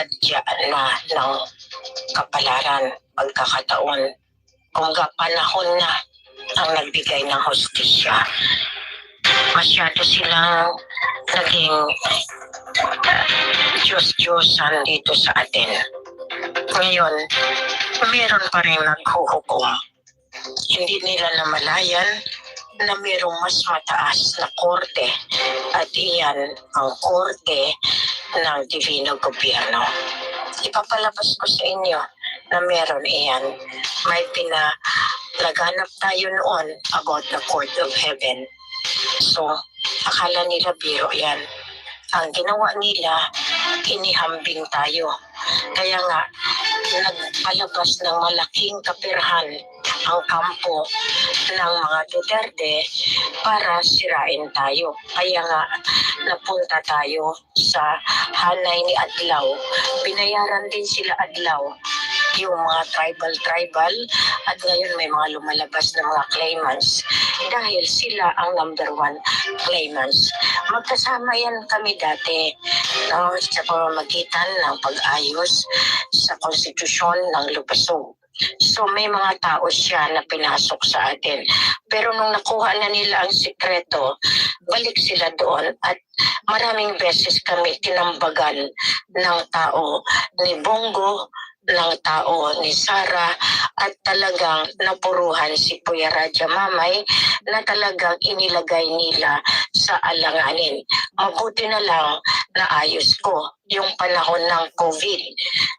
badya na ng kapalaran, pagkakataon. Kung ga panahon na ang nagbigay ng hostisya. Masyado silang naging Diyos-Diyosan dito sa atin. Ngayon, meron pa rin naghuhukom. Hindi nila namalayan na mayroong mas mataas na korte at iyan ang korte ng Divino Gobyerno. Ipapalabas ko sa inyo na meron iyan. May pinalaganap tayo noon about the Court of Heaven. So, akala nila biro yan. Ang ginawa nila, inihambing tayo. Kaya nga, nagpalabas ng malaking kapirahan ang kampo ng mga Duterte para sirain tayo. Kaya nga, napunta tayo sa hanay ni Adlaw. Binayaran din sila Adlaw yung mga tribal-tribal at ngayon may mga lumalabas na mga claimants dahil sila ang number one claimants. Magkasama yan kami dati no, sa pamamagitan ng pag-ayos sa konstitusyon ng Lupasog. So may mga tao siya na pinasok sa atin. Pero nung nakuha na nila ang sikreto, balik sila doon at maraming beses kami tinambagan ng tao ni Bongo, ng tao ni Sara at talagang napuruhan si Kuya Raja Mamay na talagang inilagay nila sa alanganin. Mabuti na lang naayos ko yung panahon ng COVID.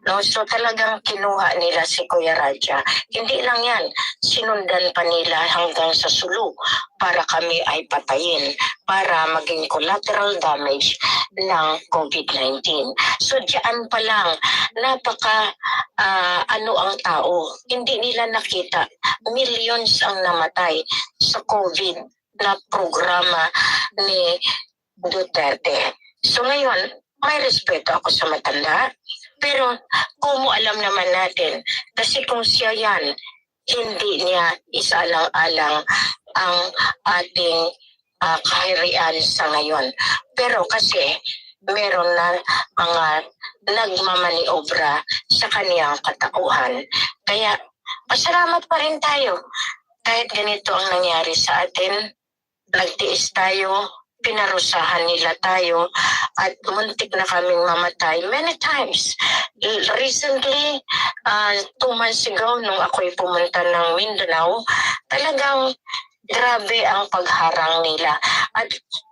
No? So talagang kinuha nila si Kuya Raja. Hindi lang yan, sinundan pa nila hanggang sa sulu para kami ay patayin, para maging collateral damage ng COVID-19. So diyan pa lang, napaka ah, ano ang tao. Hindi nila nakita. Millions ang namatay sa COVID na programa ni Duterte. So ngayon, may respeto ako sa matanda. Pero kung alam naman natin, kasi kung siya yan, hindi niya isalang-alang ang ating ah, kaharian sa ngayon. Pero kasi meron na mga nagmamaniobra sa kaniyang katauhan. Kaya pasalamat pa rin tayo. Kahit ganito ang nangyari sa atin, nagtiis tayo, pinarusahan nila tayo, at muntik na kaming mamatay many times. Recently, uh, two months ago, nung ako'y pumunta ng Mindanao, talagang grabe ang pagharang nila. At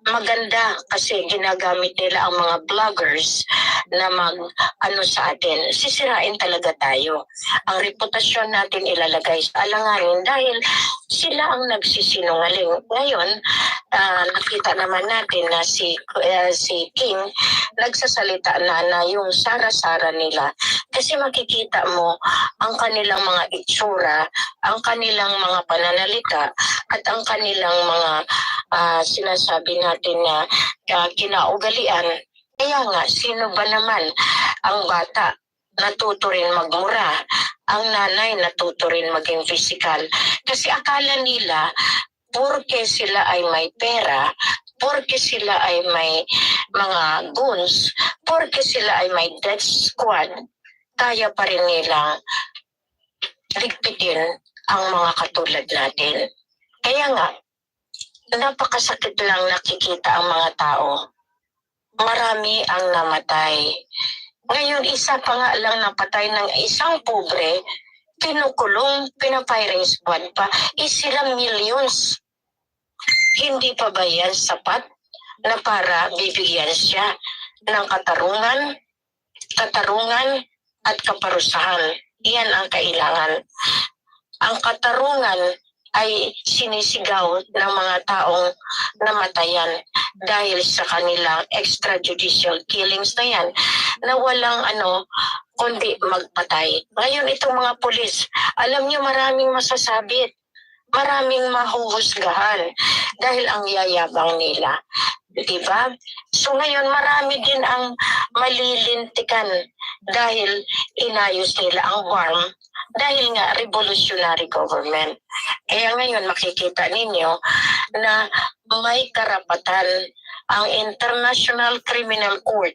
maganda kasi ginagamit nila ang mga vloggers na mag ano sa atin. Sisirain talaga tayo. Ang reputasyon natin ilalagay sa alanganin dahil sila ang nagsisinungaling. Ngayon, ah, nakita naman natin na si eh, si King nagsasalita na na yung sara-sara nila kasi makikita mo ang kanilang mga itsura, ang kanilang mga pananalita at ang kanilang mga ah, sinasabi natin na ah, kinaugalian. Kaya nga, sino ba naman ang bata natuto rin magmura? Ang nanay natuto rin maging physical. Kasi akala nila, porke sila ay may pera, porke sila ay may mga goons, porke sila ay may death squad, kaya pa rin nilang ligpitin ang mga katulad natin. Kaya nga, napakasakit lang nakikita ang mga tao. Marami ang namatay. Ngayon, isa pa nga lang napatay ng isang pobre, kinukulong, pinapiring squad pa, is sila millions. Hindi pa ba yan sapat na para bibigyan siya ng katarungan, katarungan at kaparusahan? Yan ang kailangan. Ang katarungan ay sinisigaw ng mga taong namatayan dahil sa kanilang extrajudicial killings na yan na walang ano kundi magpatay. Ngayon itong mga pulis, alam niyo maraming masasabit, maraming mahuhusgahan dahil ang yayabang nila. Di ba? So ngayon marami din ang malilintikan dahil inayos nila ang farm dahil nga revolutionary government. Kaya ngayon makikita ninyo na may karapatan ang International Criminal Court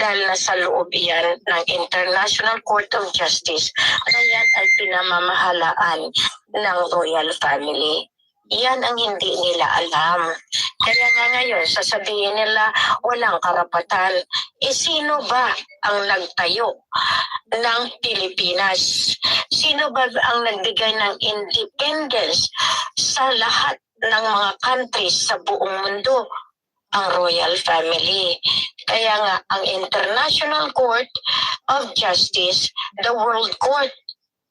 dahil nasa loob yan ng International Court of Justice na yan ay pinamamahalaan ng royal family. Yan ang hindi nila alam. Kaya nga ngayon, sasabihin nila walang karapatan. E sino ba ang nagtayo ng Pilipinas? Sino ba ang nagbigay ng independence sa lahat ng mga countries sa buong mundo? Ang royal family. Kaya nga, ang International Court of Justice, the World Court,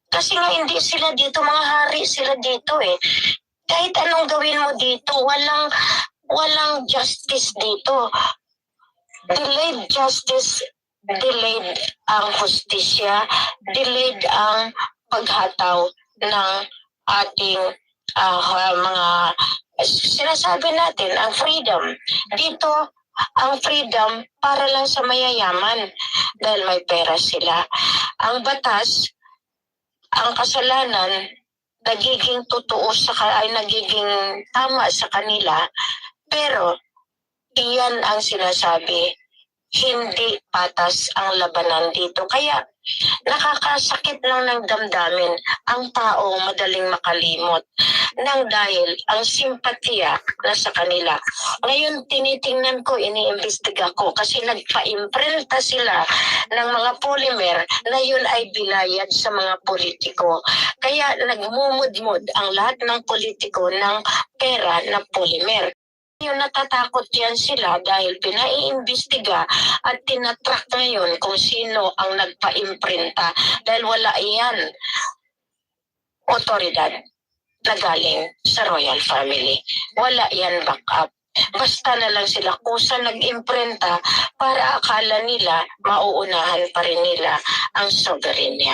kasi nga hindi sila dito, mga hari sila dito eh. Kahit anong gawin mo dito, walang walang justice dito. Delayed justice, delayed ang justisya, delayed ang paghataw ng ating ah, mga sinasabi natin, ang freedom. Dito, ang freedom para lang sa mayayaman dahil may pera sila. Ang batas, ang kasalanan, nagiging totoo sa ay nagiging tama sa kanila pero iyan ang sinasabi hindi patas ang labanan dito kaya nakakasakit lang ng damdamin ang tao madaling makalimot nang dahil ang simpatiya nasa kanila. Ngayon tinitingnan ko, iniimbestiga ko kasi nagpa-imprenta sila ng mga polymer na yun ay binayad sa mga politiko. Kaya nagmumudmud ang lahat ng politiko ng pera na polymer. Yung natatakot yan sila dahil pinaiimbestiga at tinatrack ngayon kung sino ang nagpa-imprenta dahil wala iyan otoridad na galing sa royal family. Wala yan backup. Basta na lang sila kusa nag-imprenta para akala nila mauunahan pa rin nila ang sovereignty.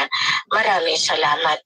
Maraming salamat.